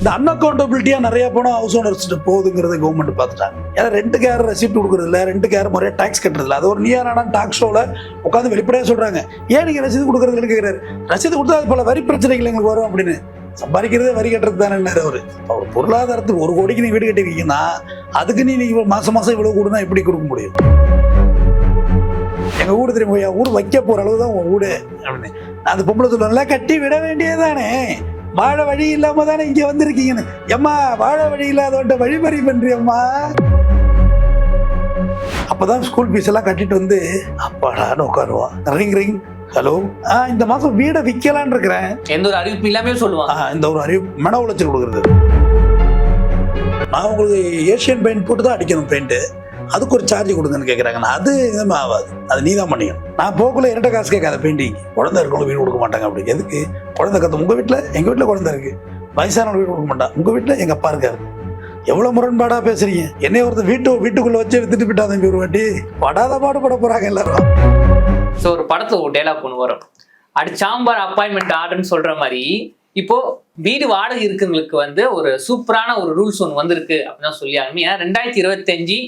இந்த அன்அக்கௌண்டபிலிட்டியாக நிறைய பணம் ஹவுஸ் ஓனர்ஸ்ட்டு போகுதுங்கிறத கவர்மெண்ட் பார்த்துட்டாங்க. ஏன்னா ரெண்டு கேர் ரெசிப்ட் கொடுக்குறதில்ல ரெண்டு கேர் முறையாக டேக்ஸ் கட்டுறதில்ல. அது ஒரு நியாரான டாக்ஸ் ஷோவில் உட்காந்து வெளிப்படையாக சொல்கிறாங்க ஏன் நீங்கள் ரசீது கொடுக்குறதுன்னு கேட்குறாரு ரசீது கொடுத்தா அது பல வரி பிரச்சனைகள் எங்களுக்கு வரும் அப்படின்னு. சம்பாதிக்கிறதே வரி கட்டுறது தானே அவர். ஒரு பொருளாதாரத்துக்கு ஒரு கோடிக்கு நீ வீடு கட்டிருக்கீங்கன்னா அதுக்கு நீ நீங்கள் மாதம் மாதம் இவ்வளோ கொடுனா எப்படி கொடுக்க முடியும்? எங்கள் வீடு தெரியும் ஐயா வீடு வைக்க போகிற அளவு தான் உன் வீடு அப்படின்னு. நான் அந்த பொம்பளை சொல்லுவேன்ல கட்டி விட வேண்டியதானே வாழ வழி இல்லாம தானே இங்க வந்திருக்கீங்கன்னு. எம்மா வாழ வழி இல்லாதவன்ட்ட வழிமறி பண்றியம்மா அப்பதான் ஸ்கூல் ஃபீஸ் எல்லாம் கட்டிட்டு வந்து அப்பாடான்னு உட்காருவான். Ring ring. ஹலோ. ஆ இந்த மாசம் வீடை விற்கலான்னு இருக்கிறேன். எந்த ஒரு அறிவிப்பு இல்லாமே சொல்லுவாங்க. ஆ, இந்த ஒரு அறிவு மன உளைச்சல் கொடுக்குறது. நான் உங்களுக்கு ஏஷியன் பெயிண்ட் போட்டு தான் அடிக்கணும் பெயிண்ட்டு. அதுக்கு ஒரு சார்ஜ் கொடுங்கன்னு கேட்குறாங்கண்ணா அது இதுமே ஆகாது. அது நீ தான் பண்ணிக்கணும். நான் போக்குள்ள இரட்டை காசு கேட்காத பெயிண்டிங் குழந்தை இருக்கணும் வீடு கொடுக்க மாட்டாங்க அப்படி. எதுக்கு? குழந்தை கற்று உங்கள் வீட்டில் எங்கள் வீட்டில் குழந்தை இருக்கு. வயசானவங்க வீடு கொடுக்க மாட்டான் உங்கள் வீட்டில் எங்கள் அப்பா இருக்காரு. எவ்வளோ முரண்பாடாக பேசுறீங்க? என்னைய ஒருத்தர் வீட்டு வீட்டுக்குள்ளே வச்சு வித்துட்டு போயிட்டா ஒரு வாட்டி படாத பாடுபட போகிறாங்க எல்லாரும். ஸோ ஒரு படத்தில் ஒரு டைலாக் ஒன்று வரும். அடி சாம்பார் அப்பாயின்மெண்ட் ஆர்டர்னு சொல்கிற மாதிரி இப்போ வீடு வாடகை இருக்குங்களுக்கு வந்து ஒரு சூப்பரான ஒரு ரூல்ஸ் ஒன்று வந்திருக்கு அப்படின்னு சொல்லி ஆகணும் ஏன்னா ரெண்டாயிரத்தி இருபத்தஞ்சு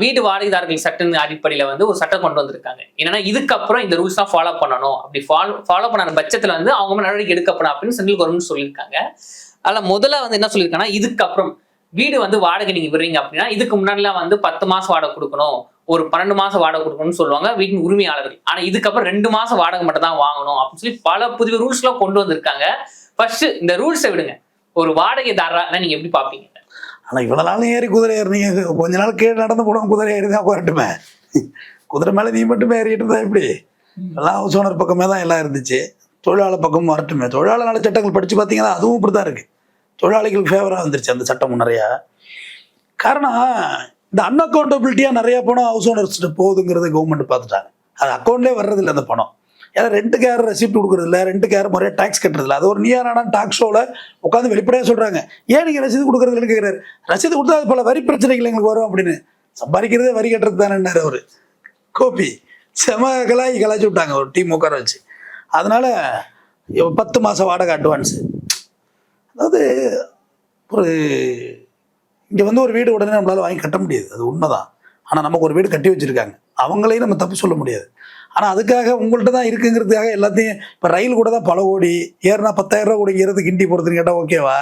வீடு வாடகைதாரர்கள் சட்ட அடிப்படையில் வந்து ஒரு சட்டம் கொண்டு வந்திருக்காங்க. என்னன்னா இதுக்கப்புறம் இந்த ரூல்ஸ் தான் ஃபாலோ பண்ணணும். அப்படி ஃபாலோ ஃபாலோ பண்ண பட்சத்தில் வந்து அவங்க நடவடிக்கை எடுக்கப்படும் அப்படின்னு சென்ட்ரல் கவர்மெண்ட் சொல்லியிருக்காங்க. அதில் முதல்ல வந்து என்ன சொல்லியிருக்காங்கன்னா இதுக்கப்புறம் வீடு வந்து வாடகை நீங்கள் விடுறீங்க அப்படின்னா இதுக்கு முன்னாடிலாம் வந்து பத்து மாதம் வாடகை கொடுக்கணும். ஒரு பன்னெண்டு மாதம் வாடகை கொடுக்கணும்னு சொல்லுவாங்க வீட்டின் உரிமையாளர்கள். ஆனால் இதுக்கப்புறம் ரெண்டு மாதம் வாடகை மட்டும் தான் வாங்கணும் அப்படின்னு சொல்லி பல புதிய ரூல்ஸ்லாம் கொண்டு வந்திருக்காங்க. ஃபர்ஸ்ட் இந்த ரூல்ஸை விடுங்க. ஒரு வாடகைதாரா நீங்க எப்படி பாப்பீங்க ஆனால் இவ்வளோ நாள் ஏறி குதிரை ஏறினீங்க கொஞ்ச நாள் கீழே நடந்து போனோம் குதிரை ஏறி தான் வரட்டுமே குதிரை மேலே நீ மட்டுமே ஏறிட்டு இருந்தா எப்படி? எல்லாம் ஹவுஸ் ஓனர் பக்கமே தான் எல்லாம் இருந்துச்சு. தொழிலாளர் பக்கமும் வரட்டுமே. தொழிலாளர் நல சட்டங்கள் படித்து பார்த்தீங்கன்னா அதுவும் இப்படி தான் இருக்குது தொழிலாளிகளுக்கு ஃபேவராக வந்துருச்சு அந்த சட்டமும் நிறையா. காரணம் இந்த அன்அக்கௌண்டபிலிட்டியாக நிறைய பணம் ஹவுஸ் ஓனர்ஸ்ட்டு போகுதுங்கிறத கவர்மெண்ட் பார்த்துட்டாங்க. அது அக்கௌண்ட்லேயே வர்றதில்லை அந்த பணம். ஏன்னா ரெண்டு கேர் ரெசிப்ட் கொடுக்குறதில்ல ரெண்டு கேர் முறையாக டாக்ஸ் கட்டுறதில்ல. அது ஒரு நியாரான டாக்ஸ் ஷோவில் உட்காந்து வெளிப்படையாக சொல்கிறாங்க ஏன் நீங்கள் ரசீது கொடுக்குறதுன்னு கேட்குறாரு ரசீது கொடுத்தா அது பல வரி பிரச்சனைகள் எங்களுக்கு வரும் அப்படின்னு. சம்பாதிக்கிறதே வரி கட்டுறது தானே அவர். கோபி செம கலாய் கலாய்ச்சி விட்டாங்க ஒரு டீம் உட்கார வச்சு. அதனால பத்து மாதம் வாடகை அட்வான்ஸு அதாவது ஒரு இங்கே வந்து ஒரு வீடு உடனே நம்மளால் வாங்கி கட்ட முடியாது. அது உண்மைதான். ஆனால் நமக்கு ஒரு வீடு கட்டி வச்சுருக்காங்க. அவங்களையும் நம்ம தப்பு சொல்ல முடியாது. ஆனால் அதுக்காக உங்கள்கிட்ட தான் இருக்குங்கிறதுக்காக எல்லாத்தையும் இப்போ ரயில் கூட தான் பல கோடி ஏறினா கூட இங்கிறது கிண்டி போகிறதுன்னு கேட்டால் ஓகேவா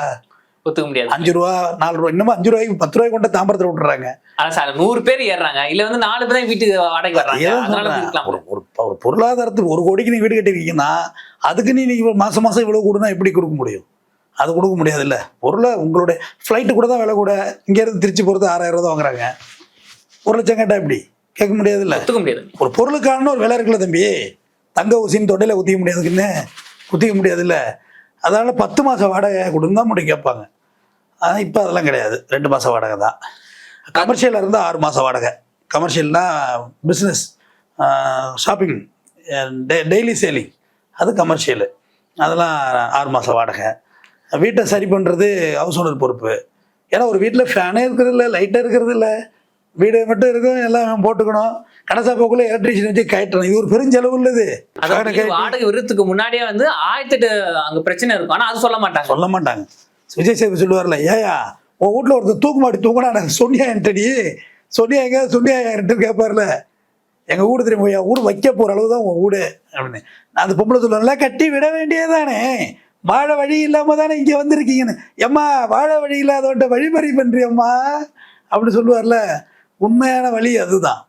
ஒத்துக்க முடியாது. அஞ்சு ரூபா நாலு ரூபா இன்னமும் அஞ்சு ரூபாய்க்கு பத்து ரூபாய்க்கு கொண்டு தாம்பரத்தில் விட்டுறாங்க. ஆனா சார் நூறு பேர் ஏறுறாங்க. இல்ல வந்து நாலு பேர் தான் வீட்டுக்கு வாடகை வர்றாங்க. ஒரு ஒரு பொருளாதாரத்துக்கு ஒரு கோடிக்கு நீ வீடு கட்டிருக்கீங்கன்னா அதுக்கு நீ நீங்க மாசம் மாசம் இவ்வளவு கொடுனா எப்படி கொடுக்க முடியும்? அது கொடுக்க முடியாதுல்ல. பொருளை உங்களுடைய ஃப்ளைட்டு கூட தான் விலை கூட இங்கேருந்து திருச்சி போகிறது ஆறாயிரம் ரூபா தான் வாங்குறாங்க. ஒரு லட்சம் கேட்டால் எப்படி? கேட்க முடியாதுல்ல? ஒத்துக்க முடியாது. ஒரு பொருளுக்கான ஒரு விலை இருக்குல்ல தம்பி? தங்க ஊசின்னு தொண்டையில் குத்திக்க முடியாதுக்குன்னு குத்திக்க முடியாதுல்ல? அதனால பத்து மாதம் வாடகை கொடுன்னு தான் முடியும் கேட்பாங்க. ஆனால் இப்போ அதெல்லாம் கிடையாது. ரெண்டு மாதம் வாடகை தான். கமர்ஷியலில் இருந்தால் ஆறு மாதம் வாடகை. கமர்ஷியல்னா பிஸ்னஸ் ஷாப்பிங் டெய்லி சேலிங் அது கமர்ஷியலு அதெல்லாம் ஆறு மாதம் வாடகை. வீட்டை சரி பண்ணுறது ஹவுஸ் ஓனர் பொறுப்பு. ஏன்னா ஒரு வீட்டில் ஃபேனே இருக்கிறது இல்லை லைட்டே இருக்கிறது இல்லை. வீடு மட்டும் இருக்கும் எல்லாம் போட்டுக்கணும். கடைசா போக்குள்ள எலக்ட்ரிஷியன் வச்சு கயட்டணும் இது ஒரு பெருஞ்செலவு உள்ளது வாடகை விடுறதுக்கு முன்னாடியே வந்து ஆயிரத்தி எட்டு அங்க பிரச்சனை இருக்கும். ஆனா அது சொல்ல மாட்டாங்க. சொல்ல மாட்டாங்க. விஜய் சேது சொல்லுவார்ல ஏயா உன் வீட்டில் ஒருத்தர் தூக்கு மாட்டி தூக்குனா எனக்கு சொன்னியா என்கிட்டடி சொன்னியா எங்க சொன்னியா என்கிட்ட கேட்பார்ல எங்கள் வீடு தெரியும் ஐயா? வீடு வைக்க போகிற அளவு தான் உன் வீடு. அப்படின்னு. நான் அந்த பொம்பளை சொல்லுவேன்ல கட்டி விட வேண்டியதானே வாழ வழி இல்லாமல் தானே இங்கே வந்திருக்கீங்கன்னு. எம்மா வாழ வழி இல்லாதவன்ட்ட வழிமறி பண்ணுறியம்மா அப்படி சொல்லுவார்ல. உண்மையான வழி அதுதான்.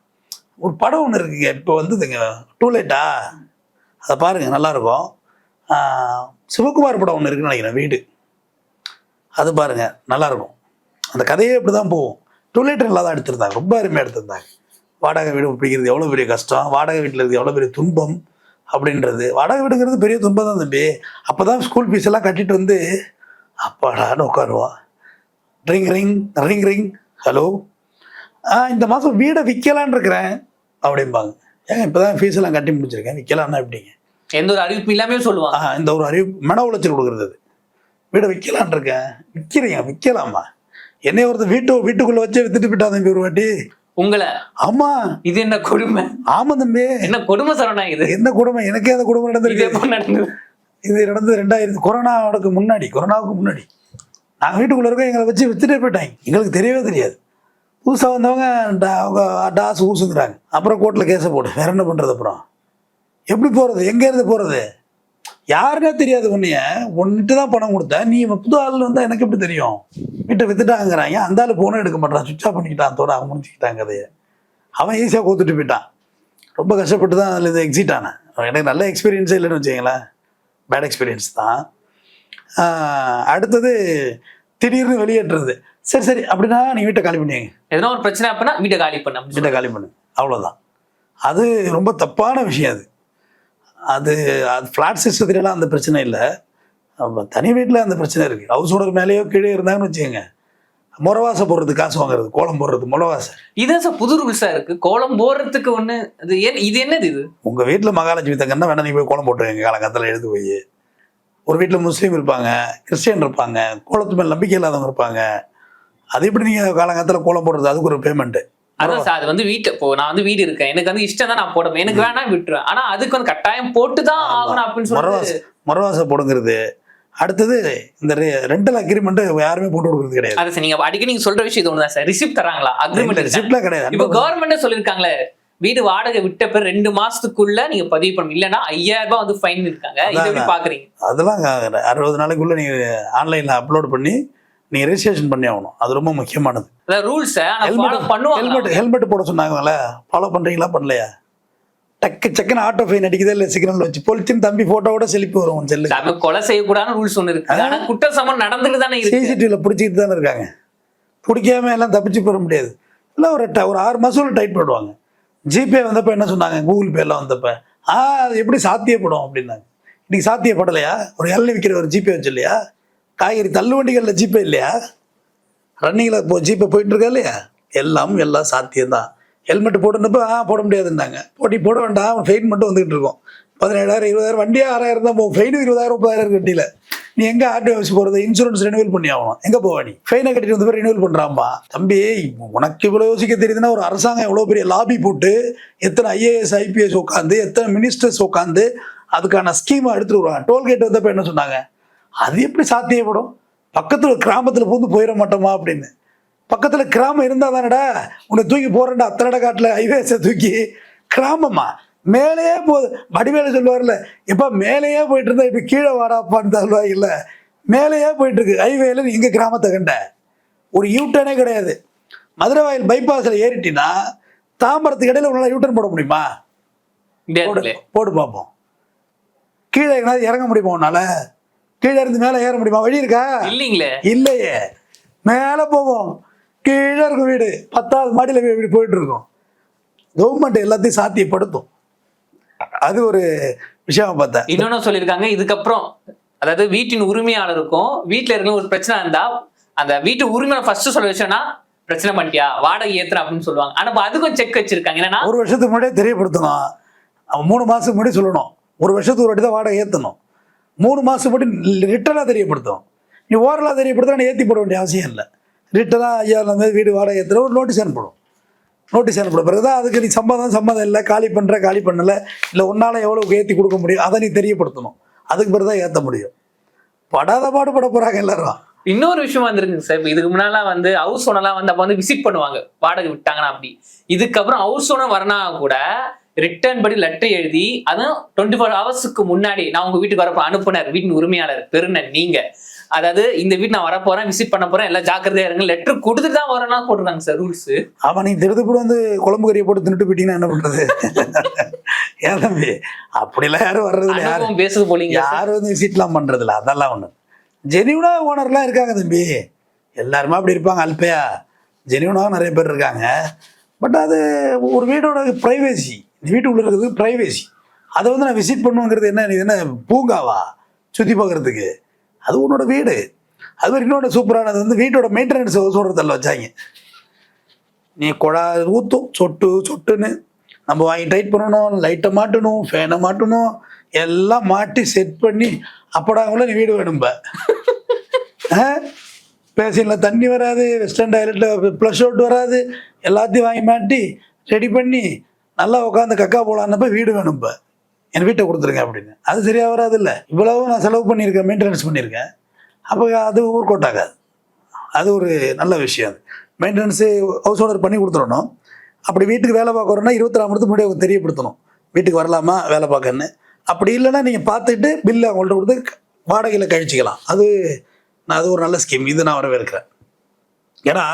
ஒரு படம் ஒன்று இருக்குங்க. இப்போ வந்ததுங்க. டூலேட்டா அதை பாருங்கள் நல்லாயிருக்கும். சிவகுமார் படம் ஒன்று இருக்குன்னு நினைக்கிறேன் வீடு. அது பாருங்க நல்லாயிருக்கும். அந்த கதையே இப்படி தான் போகும். டூ டூலேட்டர் நல்லா தான் எடுத்திருந்தாங்க. ரொம்ப அருமையாக எடுத்திருந்தாங்க. வாடகை வீடு பிடிக்கிறது எவ்வளோ பெரிய கஷ்டம்? வாடகை வீட்டில் இருக்குது எவ்வளோ பெரிய துன்பம் அப்படின்றது. வாடகை வீடுங்கிறது பெரிய துன்பம் தான் தம்பி. அப்போ தான் ஸ்கூல் ஃபீஸ் எல்லாம் கட்டிட்டு வந்து அப்பாடான்னு உட்காருவான் ring ring ring ring hello இந்த மாதம் வீடை விற்கலான்னு இருக்கிறேன். அப்படிம்பாங்க. ஏங்க இப்போ தான் ஃபீஸ் எல்லாம் கட்டி முடிச்சிருக்கேன். விற்கலான்னா எப்படிங்க? எந்த ஒரு அறிவிப்பு இல்லாமே சொல்லுவாங்க. இந்த ஒரு அறிவு மன உளைச்சல் கொடுக்குறது அது. வீடை விற்கலான் இருக்கேன். விற்கிறீங்க விற்கலாமா என்னைய ஒருத்தர் வீட்டு வீட்டுக்குள்ளே வச்சு வித்துட்டு போயிட்டா தம்பி ஒரு வாட்டி. உங்களை? ஆமா. இது என்ன கொடுமை? ஆமா தம்பி. என்ன கொடுமை சரணா இது? என்ன குடும்பம் எனக்கே அந்த குடும்பம் இது நடந்திருக்கு இது நடந்தது ரெண்டாயிரத்து கொரோனாவுக்கு முன்னாடி கொரோனாவுக்கு முன்னாடி. நாங்கள் வீட்டுக்குள்ளே இருக்கோம் எங்களை வச்சு வித்துட்டே போயிட்டாங்க. எங்களுக்கு தெரியவே தெரியாது. புதுசாக வந்தவங்க அவங்க டாஸ் ஊசுங்கிறாங்க அப்புறம் கோர்ட்டில் கேஸை போடு. வேற என்ன பண்ணுறது அப்புறம்? எப்படி போகிறது எங்கேருந்து போகிறது யாருன்னே தெரியாது உன்னைய. ஒன்றுட்டு தான் பணம் கொடுத்தேன் நீ புது ஆள் வந்தால் எனக்கு எப்படி தெரியும்? வீட்டை வித்துட்டாங்கிறாங்க. அந்த ஆள் ஃபோனும் எடுக்க மாட்டான். சுவிட்ச் ஆஃப் பண்ணிக்கிட்டான். தோட அவன் முடிச்சுக்கிட்டாங்க கதையை. அவன் ஈஸியாக கோத்துட்டு போயிட்டான். ரொம்ப கஷ்டப்பட்டு தான் அதில் இது எக்ஸிட் ஆனேன். எனக்கு நல்ல எக்ஸ்பீரியன்ஸே இல்லைன்னு வச்சுங்களேன் பேட் எக்ஸ்பீரியன்ஸ் தான். அடுத்தது திடீர்னு வெளியேற்றுறது. சரி சரி அப்படின்னா நீ வீட்டை காலி பண்ணிங்க எதனா ஒரு பிரச்சனை அப்படின்னா வீட்டை காலி பண்ண வீட்டை காலி பண்ணு. அவ்வளோதான் அது ரொம்ப தப்பான விஷயம் அது. அது அது ஃப்ளாட் சிஸ்டத்துலலாம் அந்த பிரச்சனை இல்லை. தனி வீட்டில் அந்த பிரச்சனை இருக்குது ஹவுஸ் ஓனர் மேலேயோ கீழே இருந்தாங்கன்னு வச்சுக்கோங்க. முறவாசை போடுறது காசு வாங்குறது கோலம் போடுறது முளவாசை இதான் சார் புது ரூல்ஸா இருக்கு. கோலம் போடுறதுக்கு ஒண்ணு இது இது என்னது இது? உங்கள் வீட்டில் மகாலட்சுமி தங்கன்னா வேணா நீ போய் கோலம் போட்டுருங்க காலங்காலத்தில் எழுது போய். ஒரு வீட்டில் முஸ்லீம் இருப்பாங்க கிறிஸ்டியன் இருப்பாங்க கோலத்து மேல் நம்பிக்கை இல்லாதவங்க இருப்பாங்க. அது எப்படி நீங்கள் காலங்காலத்தில் கோலம் போடுறது? அதுக்கு ஒரு பேமெண்ட்டு அதான் சார் அது வந்து வீட்டுல இப்போ நான் வந்து வீடு இருக்கேன். எனக்கு வந்து இஷ்டம் தான் நான் போடுவேன் எனக்கு வேணா விட்டுருவேன். ஆனா அதுக்கு வந்து கட்டாயம் போட்டு தான் ஆகணும் அப்படின்னு சொல்லிட்டு முறவாசை போடுங்கிறது. அடுத்தது இந்த ரெண்டல் அக்ரிமெண்ட் யாருமே போட்டு கொடுக்குறது கிடையாது. அதை நீங்க அடிக்கடி நீங்க சொல்ற விஷயம் இது ஒண்ணுதான் சார். ரிசிப்ட் தராங்களா? அக்ரிமெண்ட் ரிசிப்ட்லாம் கிடையாது. இப்போ கவர்மெண்டே சொல்லிருக்காங்களே வீடு வாடகை விட்ட பிறகு ரெண்டு மாசத்துக்குள்ள நீங்க பதிவு பண்ணணும். இல்லைன்னா ஐயாயிரம் ரூபாய் வந்து ஃபைன் இருக்காங்க. இதை எப்படி பாக்குறீங்க? அதெல்லாம் அறுபது நாளைக்குள்ள நீங்கள் ஆன்லைனில் அப்லோட் பண்ணி நீங்கள் ரெஜிஸ்ட்ரேஷன் பண்ணி ஆகணும். அது ரொம்ப முக்கியமானது. ரூல்ஸ் ஹெல்மெட் ஹெல்மெட் ஹெல்மெட் போட சொன்னாங்களே ஃபாலோ பண்ணுறீங்களா பண்ணலையா? டக்கு சக்குன்னு ஆட்டோ ஃபைன் அடிக்குதே? இல்லை சிக்னல் வச்சு பொலிச்சின்னு தம்பி ஃபோட்டோவோட செழிப்பு வரும் செல்லு நம்ம கொலை செய்யக்கூடாதுன்னு ரூல்ஸ் ஒண்ணு இருக்கு. ஆனா குற்ற சமம் நடந்துட்டு தானே இருக்கு. சிசிடிவியில் பிடிச்சிட்டு தானே இருக்காங்க. பிடிக்காம எல்லாம் தப்பிச்சு போட முடியாது. இல்லை ஒரு ஒரு ஆறு மாதம் டைட் பண்ணுவாங்க ஜிபே வந்தப்போ என்ன சொன்னாங்க? கூகுள் பேலாம் வந்தப்போ. ஆ அது எப்படி சாத்தியப்படும் அப்படின்னாங்க. இன்னைக்கு சாத்தியப்படலையா? ஒரு இளநீ விற்கிற ஒரு ஜிபே வச்சு இல்லையா? காய்கறி தள்ளுவண்டிகளில் ஜிபே இல்லையா? ரன்னிங்கில் இப்போ ஜிபே போயிட்டு இருக்கா இல்லையா? எல்லாம் எல்லாம் சாத்தியம்தான். ஹெல்மெட் போடுனப்போ ஆ போட முடியாதுன்னாங்க. போட்டி போட வேண்டாம் ஃபெயின் மட்டும் வந்துகிட்டு இருக்கோம். பதினேழாயிரம் இருபதாயிரம் வண்டியே ஆறாயிரம் தான் போகும். ஃபெயின் இருபதாயிரம் முப்பதாயிரம் கட்டியில் நீ எங்கே ஆர்டி ஆஃபீஸ் போகிறது இன்சூரன்ஸ் ரெனியூவல் பண்ணி ஆகணும். எங்கே போவா நீ? ஃபைனை கட்டிட்டு வந்து ரெனியூவல் பண்ணுறாம்பா தம்பி உனக்கு இவ்வளோ யோசிக்க தெரியுதுன்னா ஒரு அரசாங்கம் எவ்வளோ பெரிய லாபி போட்டு எத்தனை ஐஏஎஸ் ஐபிஎஸ் உட்காந்து எத்தனை மினிஸ்டர்ஸ் உட்காந்து அதுக்கான ஸ்கீமை எடுத்துட்டு வருவாங்க. டோல்கேட் வந்தப்போ என்ன சொன்னாங்க? அது எப்படி சாத்தியப்படும்? பக்கத்தில் கிராமத்தில் பூந்து போயிட மாட்டோமா அப்படின்னு. பக்கத்தில் கிராமம் இருந்தால் தானடா உன்னை தூக்கி போகிறேன்டா அத்தனடா காட்டில் ஹைவேஸை தூக்கி. கிராமமா? மேலேயே போகுது வடிவேலு சொல்லுவார்ல எப்போ மேலேயே போயிட்டு இருந்தா இப்போ கீழே வாடாப்பான்னு தருவா இல்லை மேலேயே போயிட்டு இருக்கு ஹைவேல எங்கள் கிராமத்தை கண்ட? ஒரு யூட்டர்னே கிடையாது. மதுரை வாயில் பைபாஸில் ஏறிட்டினா தாம்பரத்துக்கு இடையில உன்னால யூட்டர்ன் போட முடியுமா? போட்டு பார்ப்போம் கீழே எங்கேயாவது இறங்க முடியுமா உன்னால? கீழே இருந்து மேலே ஏற முடியுமா? வழி இருக்கா? இல்லீங்களே. இல்லையே. மேலே போவோம். கீழே இருக்கும் வீடு. பத்தாவது மாடியில் வீடு போயிட்டு இருக்கோம் கவர்மெண்ட் எல்லாத்தையும் சாத்தியப்படுத்தும். அது ஒரு விஷயம் பார்த்தேன். இன்னொன்னு சொல்லியிருக்காங்க இதுக்கப்புறம் அதாவது வீட்டின் உரிமையாளருக்கும் வீட்டுல இருக்க ஒரு பிரச்சனை இருந்தா அந்த வீட்டு உரிமையாளர் ஃபர்ஸ்ட் சொல்ல விஷயம்னா பிரச்சனை பண்ணிட்டியா? வாடகை ஏத்துறேன் அப்படின்னு சொல்லுவாங்க. ஆனா அதுக்கும் செக் வச்சிருக்காங்க. என்னன்னா ஒரு வருஷத்துக்கு முன்னாடியே தெரியப்படுத்தணும். மூணு மாதத்துக்கு முன்னாடி சொல்லணும். ஒரு வருஷத்துக்கு ஒரு வாட்டி தான் வாடகை ஏற்றணும் மூணு மாதத்துக்கு முன்னாடி ரிட்டனாக தெரியப்படுத்தணும். நீ ஓரலாக தெரியப்படுத்தினா ஏற்றி போட வேண்டிய அவசியம் இல்லை. ரிட்டனாக ஐயா மாதிரி வீடு வாடகை ஏற்றுற ஒரு நோட்டீஸ் அனுப்பணும். நோட்டீஸ் அனுப்பின பிறகு தான் அதுக்கு நீ சம்மதம் சம்மதம் இல்லை காலி பண்ணுற காலி பண்ணலை இல்லை உன்னால் எவ்வளோக்கு ஏற்றி கொடுக்க முடியும் அதை நீ தெரியப்படுத்தணும். அதுக்கு பிறகு தான் ஏற்ற முடியும். படாத பாடு பட போகிறாங்க எல்லாரும். இன்னொரு விஷயம் வந்துருக்குங்க சார். இப்போ இதுக்கு முன்னாலாம் வந்து ஹவுஸ் ஓனர்லாம் வந்து அப்போ வந்து விசிட் பண்ணுவாங்க. வாடகை விட்டாங்கன்னா அப்படி. இதுக்கப்புறம் ஹவுஸ் ஓனர் வரனா கூட ரிட்டர்ன் படி லெட்டர் எழுதி அதுவும் டுவெண்ட்டி ஃபோர் ஹவர்ஸ்க்கு முன்னாடி நான் உங்க வீட்டுக்கு வரப்போ அனுப்புனர் வீட்டின் உரிமையாளர் பெருனர் நீங்க. அதாவது இந்த வீட்டு நான் வரப்போறேன் விசிட் பண்ண போறேன் எல்லாம் ஜாக்கிரதையா இருங்க. லெட்டர் கொடுத்துட்டு தான் வரணும் போட்டுருக்காங்க சார் ரூல்ஸ் அவன் நீ திருதுப்பூர் வந்து குழம்பு கறியை போட்டு தின்னுட்டு போயிட்டீங்கன்னா என்ன பண்ணுறது ஏன் தம்பி? அப்படிலாம் யாரும் வர்றதில்ல யாரும் பேசுது போலீங்க யாரும் வந்து விசிட்லாம் பண்ணுறதில்ல அதெல்லாம் ஒன்று ஜெனியூனா ஓனர்லாம் இருக்காங்க தம்பி. எல்லாருமே அப்படி இருப்பாங்க அல்பையா. ஜெனியூனாக நிறைய பேர் இருக்காங்க. பட் அது ஒரு வீடோட ப்ரைவேசி வீட்டுக்குள்ள இருக்கிறது ப்ரைவேசி அதை வந்து நான் விசிட் பண்ணுவோங்கிறது என்ன இது என்ன பூங்காவா? சுற்றி பார்க்குறதுக்கு. அது உன்னோட வீடு. அது மாதிரி இன்னொன்று சூப்பரானது வந்து வீட்டோட மெயின்டெனன்ஸ் சொல்கிறதில்ல வச்சாங்க. நீ குழா ஊற்றும் சொட்டு சொட்டுன்னு. நம்ம வாங்கி டைட் பண்ணணும் லைட்டை மாட்டணும் ஃபேனை மாட்டணும். எல்லாம் மாட்டி செட் பண்ணி அப்படாங்கள நீ வீடு வேணும்ப. பேசினில் தண்ணி வராது வெஸ்டர்ன் டாய்லெட்டில் ப்ளஷ் அவுட் வராது. எல்லாத்தையும் வாங்கி மாட்டி ரெடி பண்ணி நல்லா உட்காந்து கக்கா போலான்னப்ப வீடு வேணும்ப என் வீட்டை கொடுத்துருங்க அப்படின்னு. அது சரியாக வராது இல்லை இவ்வளவு நான் செலவு பண்ணியிருக்கேன் மெயின்டெனன்ஸ் பண்ணியிருக்கேன். அப்போ அது ஒர்க் அவுட் ஆகாது அது ஒரு நல்ல விஷயம் அது. மெயின்டெனன்ஸு ஹவுஸ் ஓனர் பண்ணி கொடுத்துடணும். அப்படி வீட்டுக்கு வேலை பார்க்குறோன்னா இருபத்தாம் இடத்துக்கு முன்னாடி தெரியப்படுத்தணும். வீட்டுக்கு வரலாமா வேலை பார்க்கன்னு அப்படி இல்லைன்னா நீங்கள் பார்த்துட்டு பில்லு அவங்கள்ட்ட கொடுத்து வாடகையில் கழிச்சிக்கலாம். அது நான் அது ஒரு நல்ல ஸ்கீம் இது நான் வரவேற்கிறேன். ஏன்னா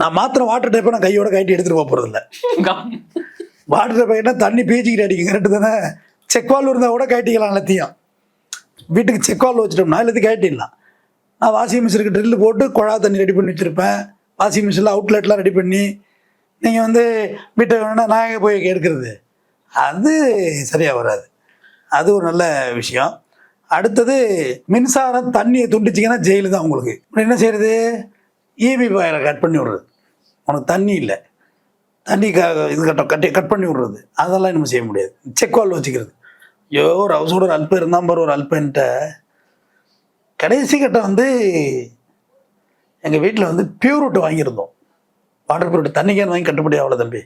நான் மாத்திரம் வாட்டர் டைப்பை நான் கையோட கட்டி எடுத்துகிட்டு போக போகிறதில்ல வாட்டர் பையனா தண்ணி பீச்சிக்கிட்டு அடிக்கும் கரெக்டு தானே? செக்வால் இருந்தால் கூட கட்டிக்கலாம் எல்லாத்தையும். வீட்டுக்கு செக்வால் வச்சுட்டோம்னா எல்லாத்தையும் கட்டிடலாம் நான் வாஷிங் மிஷினுக்கு ட்ரில்லு போட்டு குழா தண்ணி ரெடி பண்ணி வச்சுருப்பேன். வாஷிங் மிஷினில் அவுட்லெட்லாம் ரெடி பண்ணி நீங்கள் வந்து வீட்டை வேணும்னா நான் எங்கே போய் எடுக்கிறது. அது சரியாக வராது. அது ஒரு நல்ல விஷயம். அடுத்தது மின்சாரம் தண்ணியை துண்டிச்சிங்கன்னா ஜெயிலு தான் உங்களுக்கு. என்ன செய்கிறது இபி வயரை கட் பண்ணி விடுறது. உனக்கு தண்ணி இல்லை. தண்ணி க இது கட்ட கட்டி கட் பண்ணி விடுறது. அதெல்லாம் நம்ம செய்ய முடியாது. செக் வால் வச்சுக்கிறது. ஐயோ ஒரு ஹவுஸோட ஒரு அல்பம் இருந்தால் பாரு ஒரு அல்பன்ட்ட. கடைசி கட்டம் வந்து எங்கள் வீட்டில் வந்து பியூரிட்டு வாங்கியிருந்தோம். வாட்டர் பியூரிட் தண்ணி கேன் வாங்கி கட்டுப்படி ஆகல தம்பி.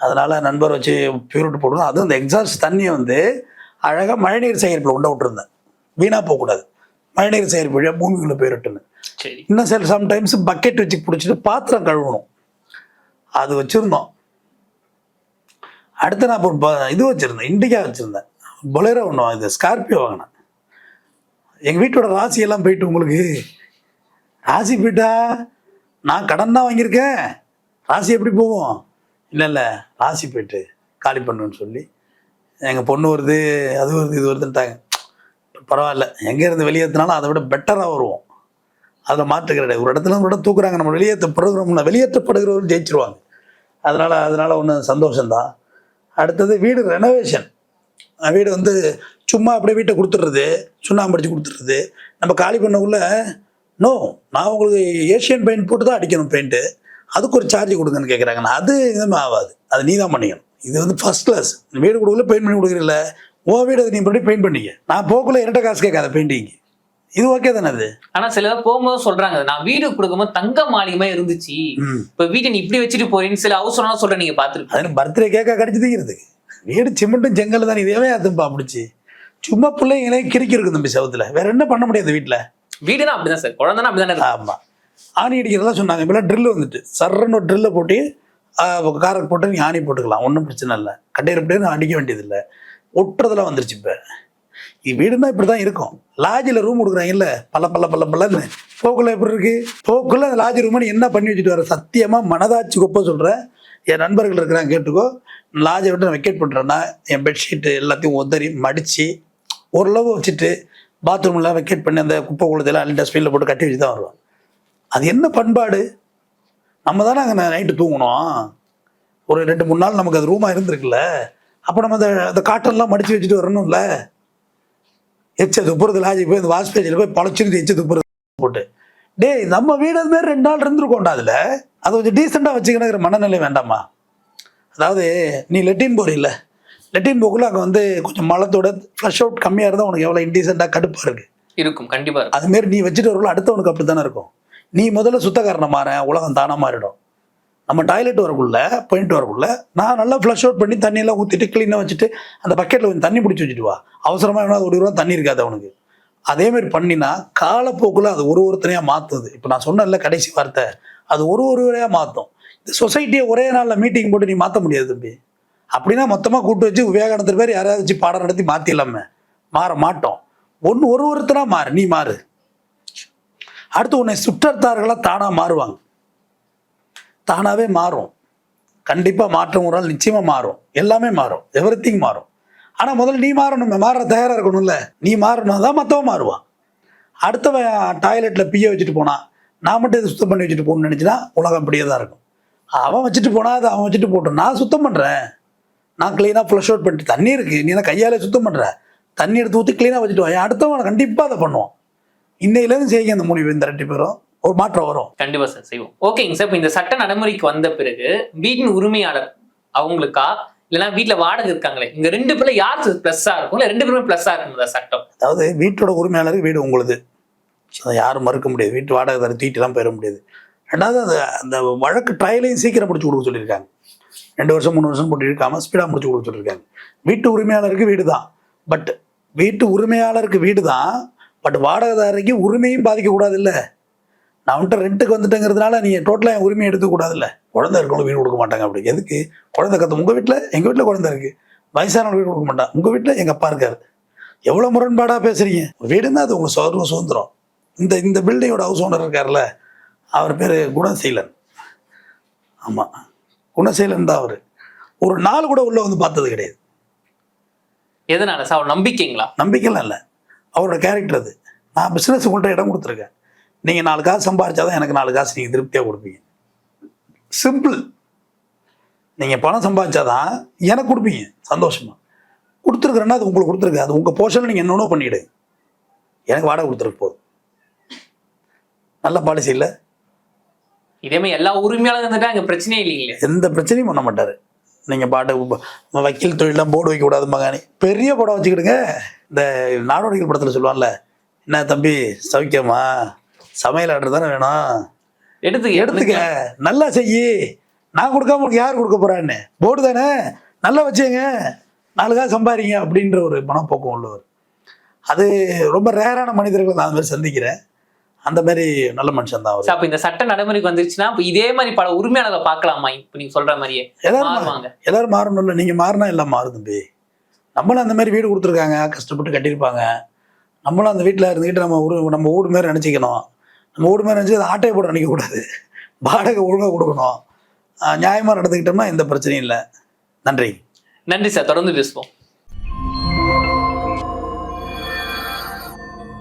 அதனால் நண்பர் வச்சு பியூரிட் போடணும் அதுவும் அந்த எக்ஸாஸ்ட் தண்ணியை வந்து அழகாக மழைநீர் சேகரிப்பில் உண்ட விட்டுருந்தேன். வீணாக போகக்கூடாது. மழைநீர் சேகரிப்பு வழியாக பூமிக்குள்ளே போயிட்டுன்னு சரி. இன்னும் சில சம்டைம்ஸ் பக்கெட் வச்சு பிடிச்சிட்டு பாத்திரம் கழுவணும். அது வச்சுருந்தோம். அடுத்து நான் இப்போ ப- இது வச்சுருந்தேன் இண்டிகா வச்சுருந்தேன். பொலேரோ ஒன்று இது ஸ்கார்பியோ வாங்கினேன். எங்கள் வீட்டோட ராசி எல்லாம் போயிட்டு உங்களுக்கு ராசி போயிட்டா நான் கடன் தான் வாங்கியிருக்கேன். ராசி எப்படி போவோம் இல்லை இல்லை ராசி போயிட்டு காலி பண்ணுன்னு சொல்லி எங்கள் பொண்ணு வருது அது வருது இது வருதுன்ட்டாங்க. பரவாயில்ல எங்கேருந்து வெளியேற்றினாலும் அதை விட பெட்டராக வருவோம். அதில் மாற்று கிடையாது ஒரு இடத்துல ஒரு இடம் தூக்குறாங்க நம்ம வெளியேற்றப்படுகிறோம்னா வெளியேற்றப்படுகிறவர்கள் ஜெயிச்சிருவாங்க. அதனால் அதனால் ஒன்று சந்தோஷம்தான். அடுத்தது வீடு ரெனோவேஷன் வீடு வந்து சும்மா அப்படியே வீட்டை கொடுத்துட்றது சுண்ணாம்பு அடித்து கொடுத்துட்றது. நம்ம காலி பண்ணக்குள்ள நோ நான் உங்களுக்கு ஏஷியன் பெயிண்ட் போட்டு தான் அடிக்கணும் பெயிண்ட்டு அதுக்கு ஒரு சார்ஜ் கொடுங்கன்னு கேட்குறாங்க அது இதுவுமே ஆகாது. அது நீ தான் பண்ணிக்கணும். இது வந்து ஃபஸ்ட் கிளாஸ் வீடு கொடுக்கல பெயிண்ட் பண்ணி கொடுக்குறீல்ல. ஓ வீடு நீ பண்ணி பெயிண்ட் பண்ணிக்க நான் போக்குள்ள இரட்டை காசு கேட்காத பெயிண்டிங்கு இது ஓகே தானே அது? ஆனா சில போகும்போது சொல்றாங்க நான் வீடு கொடுக்கும்போது தங்க மாளிகமா இருந்துச்சு. இப்ப வீட்டை நீ இப்படி வச்சுட்டு போறேன்னு சில அவசரம் சொல்ற நீங்க பாத்துருப்பீங்க அதுன்னு பர்த்டே கேக்கா கடிச்சு வீடு சிமெண்ட்டும் செங்கல் தான் இதே அதுப்பா பிடிச்சி சும்மா பிள்ளைங்களே கிறுக்கி இருக்கு தம்பி செவத்துல. வேற என்ன பண்ண முடியாது வீட்டில்? வீடுனா அப்படிதான் சார் குழந்தைனா அப்படிதானே ஆமாம் ஆணி அடிக்கிறதெல்லாம் சொன்னாங்க இப்போலாம் ட்ரில் வந்துட்டு. சர்றன்னு ஒரு ட்ரில்லை போட்டு காரக்கு போட்டு நீ ஆணி போட்டுக்கலாம். ஒன்றும் பிரச்சனை இல்லை. கட்டையர் அப்படியே அடிக்க வேண்டியதில்லை. ஒட்டுறதெல்லாம் வந்துருச்சு இப்போ. வீடுனா இப்படி தான் இருக்கும். லாட்ஜில் ரூம் கொடுக்குறாங்கல்ல பல்ல பல்ல பல்ல பல்லன்னு போக்குள்ள எப்படி இருக்கு? போக்குள்ள அந்த லாட்ஜ் ரூம்னு என்ன பண்ணி வச்சுட்டு வர? சத்தியமாக மனதாச்சு குப்பை சொல்கிறேன் என் நண்பர்கள் இருக்கிறாங்க கேட்டுக்கோ. லாஜை விட்டு நான் வெக்கேட் பண்ணுறேன்னா என் பெட்ஷீட்டு எல்லாத்தையும் உதறி மடித்து ஓரளவு வச்சுட்டு பாத்ரூம்லாம் வெக்கேட் பண்ணி அந்த குப்பை குளத்தெல்லாம் அள்ளி டஸ்ட்பினில் போட்டு கட்டி வச்சு தான் வருவோம் அது என்ன பண்பாடு? நம்ம தானே அங்கே நைட்டு தூங்கணும் ஒரு ரெண்டு மூணு நாள் நமக்கு அது ரூமாக இருந்திருக்குல்ல. அப்போ நம்ம அந்த அந்த காட்டன்லாம் மடித்து வச்சுட்டு வரணும்ல. எச்ச துப்புறது லாஜிக் போய் இந்த வாஷ்பேஜில் போய் பழச்சிருந்து எச்ச துப்புறது போட்டு. டேய் நம்ம வீடு அது மாதிரி ரெண்டு நாள் இருந்திருக்கோண்டா அதில். அதை கொஞ்சம் டீசெண்டாக வச்சுக்கணுங்கிற மனநிலை வேண்டாமா? அதாவது நீ லெட்டின் போறீல்ல லெட்டின் போக்குள்ள அங்கே வந்து கொஞ்சம் மலத்தோட ஃப்ளஷ் அவுட் கம்மியாக இருந்தால் உனக்கு எவ்வளோ இன்டீசெண்டாக கடுப்பாக இருக்குது இருக்கும் கண்டிப்பா இருக்கும். அதுமாரி நீ வச்சுட்டு வரல அடுத்தவனுக்கு அப்படி தானே இருக்கும். நீ முதல்ல சுத்தக்காரனை மாறேன் உலகம் தானாக மாறிடும். நம்ம டாய்லெட் வரக்குள்ள போயிட்டு வரக்குள்ள நான் நல்லா ஃப்ளஷ் அவுட் பண்ணி தண்ணியெல்லாம் ஊற்றிட்டு க்ளீனாக வச்சுட்டு அந்த பக்கெட்டில் கொஞ்சம் தண்ணி பிடிச்சி வச்சுட்டு வா. அவசரமாக வேணா ஒரு ரூபா தண்ணி இருக்காது அவனுக்கு. அதேமாரி பண்ணினா காலப்போக்கில் அது ஒரு ஒருத்தனையாக மாற்றுது இப்போ நான் சொன்னேன்ல கடைசி வார்த்தை. அது ஒரு ஒருவரையாக மாற்றும் இந்த சொசைட்டியை ஒரே நாளில் மீட்டிங் போட்டு நீ மாற்ற முடியாது தம்பி. அப்படின்னா மொத்தமாக கூட்டு வச்சு விவேகானந்தர் பேர் யாராவது வச்சு பாடம் நடத்தி மாற்றிடலாமே மாற மாட்டோம். ஒன்று ஒரு ஒருத்தராக மாறு. நீ மாறு. அடுத்து உன்னை சுற்றத்தார்களாக தானாக மாறுவாங்க. தானாகவே மாறும். கண்டிப்பாக மாற்றம் ஒரு நாள் நிச்சயமாக மாறும். எல்லாமே மாறும். எவ்ரி மாறும். ஆனால் முதல்ல நீ மாறணும். மாற தயாராக இருக்கணும்ல. நீ மாறணும். தான் மற்றவன் மாறுவான் அடுத்தவன் டாய்லெட்டில் பிய வச்சுட்டு போனான் நான் மட்டும் இதை சுத்தம் பண்ணி வச்சுட்டு போகணும்னு நினச்சினா உலகம் அப்படியே தான் இருக்கும். அவன் வச்சுட்டு போனால் அதை அவன் வச்சுட்டு போட்டோம் நான் சுத்தம் பண்ணுறேன் நான் க்ளீனாக ஃப்ளஷ் அவுட் பண்ணிட்டு தண்ணி இருக்குது நீ தான் கையாலே சுத்தம் பண்ணுற தண்ணி எடுத்து ஊற்றி க்ளீனாக வச்சுட்டு வா. அடுத்தவன் கண்டிப்பாக அதை பண்ணுவான். இன்னையிலேருந்து செய்யுங்க அந்த முடிவு. இந்த ரெண்டு பேரும். ஒரு மாற்றம் வரும். கண்டிப்பா சார் செய்வோம். ஓகேங்க சார் இப்போ இந்த சட்ட நடைமுறைக்கு வந்த பிறகு வீட்டின் உரிமையாளர் அவங்களுக்கா? இல்லைன்னா வீட்ல வாடகை இருக்காங்களே? இங்க ரெண்டு பேர்ல யார் பிளஸ்ஸா இருக்கும்? இல்ல ரெண்டு பேருமே பிளஸ்ஸா இருக்கும் சட்டம்? அதாவது வீட்டோட உரிமையாளருக்கு வீடு உங்களுது. அதை யாரும் மறுக்க முடியாது. வீட்டு வாடகை தர தீட்டெல்லாம் பெற முடியாது. ரெண்டாவது அந்த அந்த வழக்கு ட்ரையலையும் சீக்கிரம் முடிச்சு கொடுக்க சொல்லியிருக்காங்க. ரெண்டு வருஷம் மூணு வருஷம் போட்டு இருக்காமல் ஸ்பீடாக முடிச்சு கொடுக்க சொல்லியிருக்காங்க. வீட்டு உரிமையாளருக்கு வீடு தான். பட் வீட்டு உரிமையாளருக்கு வீடு தான். பட் வாடகைதாரருக்கு உரிமையும் பாதிக்கக்கூடாது இல்லை. நான் வந்துட்டு ரெண்ட்டுக்கு வந்துட்டேங்கிறதுனால நீங்கள் டோட்டலாக என் உரிமையை எடுக்கக்கூடாதுல்ல. குழந்தை இருக்கவங்க வீடு கொடுக்க மாட்டாங்க அப்படி. எதுக்கு? குழந்தை கற்று உங்கள் வீட்டில் எங்கள் வீட்டில் குழந்தை இருக்குது வயசானவங்க வீடு கொடுக்க மாட்டான். உங்கள் வீட்டில் எங்கள் அப்பா இருக்காரு. எவ்வளோ முரண்பாடாக பேசுகிறீங்க வீடுன்னா அது உங்கள் சர்வ சுதந்திரம். இந்த இந்த பில்டிங்கோட ஹவுஸ் ஓனர் இருக்கார்ல அவர் பேர் குணசீலன். ஆமாம் குணசீலன் தான் அவர். ஒரு நாள் கூட உள்ளே வந்து பார்த்தது கிடையாது. எதனால? சார் அவர் நம்பிக்கைங்களா? நம்பிக்கைலாம் இல்லை. அவரோட கேரக்டர் அது. நான் பிஸ்னஸ் உங்கள்கிட்ட இடம் கொடுத்துருக்கேன். நீங்கள் நாலு காசு சம்பாதிச்சாதான் எனக்கு நாலு காசு நீங்கள் திருப்தியாக கொடுப்பீங்க. சிம்பிள் நீங்கள் பணம் சம்பாதிச்சாதான் எனக்கு கொடுப்பீங்க. சந்தோஷமா. கொடுத்துருக்குறேன்னா அது உங்களுக்கு கொடுத்துருக்கு. அது உங்கள் போர்ஷனில் நீங்கள் என்னென்னோ பண்ணிவிடு எனக்கு வாடகை கொடுத்துருக்கு போதும். நல்ல பாலிசி இல்லை? இதே மாதிரி எல்லா உரிமையாளரும் இருந்துட்டா அங்க பிரச்சனையே இல்லைங்களே. எந்த பிரச்சனையும் பண்ண மாட்டார். நீங்கள் பாட்டு வக்கீல் தொழிலாம் போர்டு வைக்கக்கூடாது மகானி. பெரிய படம் வச்சுக்கிடுங்க. இந்த நாடோடிகள் படத்தில் சொல்லுவான்ல என்ன தம்பி சௌக்கியமா சமையல் ஆர்டர் தானே வேணும்? எடுத்துக்க எடுத்துக்க. நல்லா செய்யி. நான் கொடுக்காம உனக்கு யார் கொடுக்க போறான்னு? போர்டு தானே. நல்லா வச்சுங்க நாலு காசு சம்பாதிங்க அப்படின்ற ஒரு மனப்போக்கம் உள்ளவர். அது ரொம்ப ரேரான மனிதர்களை நான் அந்த மாதிரி சந்திக்கிறேன். அந்த மாதிரி நல்ல மனுஷன் தான் அவர். அப்ப இந்த சட்ட நடைமுறைக்கு வந்துருச்சுன்னா இதே மாதிரி பல உரிமையாளர்களை பார்க்கலாமா? இப்ப நீங்க சொல்ற மாதிரியே. எல்லாரும் மாறுவாங்க. எல்லாரும் மாறணும்ல நீங்கள் மாறினா எல்லாம் மாறும் தம்பி. நம்மளும் அந்த மாதிரி வீடு கொடுத்துருக்காங்க. கஷ்டப்பட்டு கட்டியிருப்பாங்க. நம்மளும் அந்த வீட்டில் இருந்துக்கிட்டு நம்ம ஊரு நம்ம வீடு மாதிரி நினச்சிக்கணும். நம்ம வீடு மாதிரி நினச்சி அதை ஆட்டையை போட்டு நினைக்கக்கூடாது வாடகை ஒழுங்காக கொடுக்கணும். நியாயமாக நடந்துக்கிட்டோம்னா எந்த பிரச்சனையும் இல்லை. நன்றி. நன்றி சார். தொடர்ந்து பேசுவோம்.